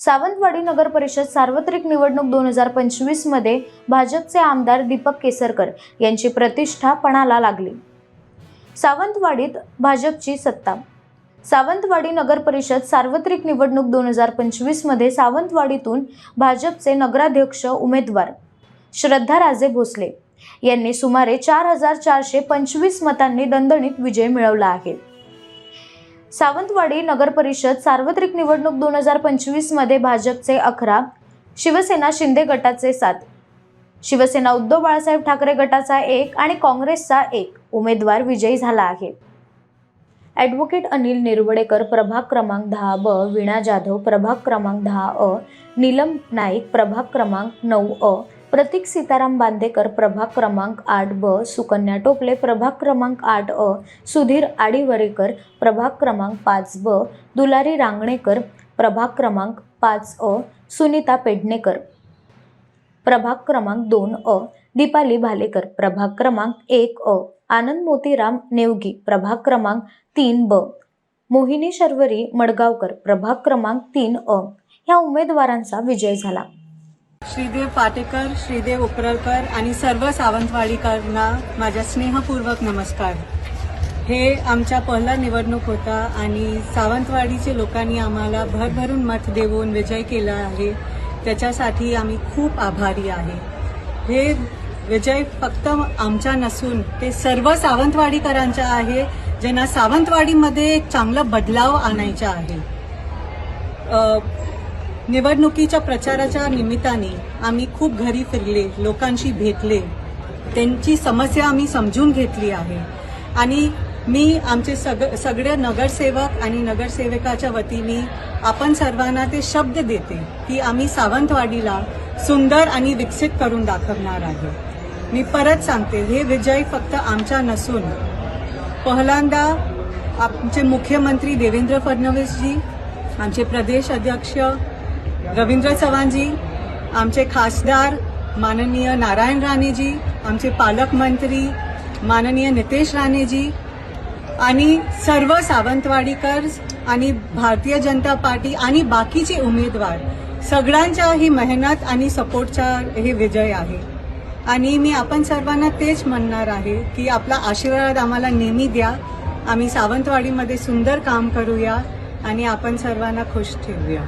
सावंतवाडी नगर परिषद सार्वत्रिक निवडणूक दोन हजार पंचवीसमध्ये भाजपचे आमदार दीपक केसरकर यांची प्रतिष्ठा पणाला लागली. सावंतवाडीत भाजपची सत्ता. सावंतवाडी नगर परिषद सार्वत्रिक निवडणूक दोन हजार पंचवीसमध्ये सावंतवाडीतून भाजपचे नगराध्यक्ष उमेदवार श्रद्धा राजे भोसले यांनी सुमारे चार हजार चारशे पंचवीस मतांनी दणदणीत विजय मिळवला आहे. सावंतवाडी नगर परिषद सार्वत्रिक निवडणूक दोन हजार पंचवीसमध्ये भाजपचे अकरा शिवसेना शिंदे गटाचे सात. शिवसेना उद्धव बाळासाहेब ठाकरे गटाचा एक आणि काँग्रेसचा एक उमेदवार विजयी झाला आहे. ॲडव्होकेट अनिल निरवडेकर प्रभाग क्रमांक दहा ब वीणा जाधव प्रभाग क्रमांक दहा अ नीलम नाईक प्रभाग क्रमांक नऊ अ प्रतीक सीताराम बांदेकर प्रभाग क्रमांक आठ ब सुकन्या टोपले प्रभाग क्रमांक आठ अ सुधीर आडिवरेकर प्रभाग क्रमांक पाच ब दुलारी रांगणेकर प्रभाग क्रमांक पाच अ सुनीता पेडणेकर. प्रभाग क्रमांक दोन अ दीपाली भालेकर प्रभाग क्रमांक एक अ आनंद मोतीराम नेवगी प्रभाग क्रमांक तीन ब मोहिनी शर्वरी मडगावकर प्रभाग क्रमांक तीन अ ह्या उमेदवारांचा विजय झाला. श्रीदेव पाटेकर श्रीदेव उपरळकर आणि सर्व सावंतवाडीकरांना माझ्या स्नेहपूर्वक नमस्कार. हे आमच्या पहिला निवडणूक होता आणि सावंतवाडीचे लोकांनी आम्हाला भरभरून मत देऊन विजय केला आहे त्याच्यासाठी आम्ही खूप आभारी आहे. हे विजय फक्त आमच्या नसून ते सर्व सावंतवाडीकरांच्या आहे ज्यांना सावंतवाडीमध्ये एक चांगला बदलाव आणायचा आहे. निवडणुकीच्या प्रचाराच्या निमित्ताने आम्ही खूप घरी फिरले लोकांशी भेटले. त्यांची समस्या आम्ही समजून घेतली आहे. आणि मी आमचे सग सगळे नगरसेवक आणि नगरसेवकाच्या वतीने आपण सर्वांना ते शब्द देते की आम्ही सावंतवाडीला सुंदर आणि विकसित करून दाखवणार आहे. मी परत सांगते हे विजय फक्त आमचा नसून. पहिल्यांदा आमचे मुख्यमंत्री देवेंद्र फडणवीसजी आमचे प्रदेश अध्यक्ष रवींद्र चव्हाणजी आमचे खासदार माननीय नारायण राणेजी आमचे पालकमंत्री माननीय नितेश राणेजी आणि सर्व सावंतवाडीकर आणि भारतीय जनता पार्टी आणि बाकीचे उमेदवार. सगळ्यांच्या ही मेहनत आणि सपोर्टचा हे विजय आहे. आणि मी आपण सर्वांना तेच म्हणणार आहे की आपला आशीर्वाद आम्हाला नेहमी द्या. आम्ही सावंतवाडीमध्ये सुंदर काम करूया आणि आपण सर्वांना खुश ठेवूया.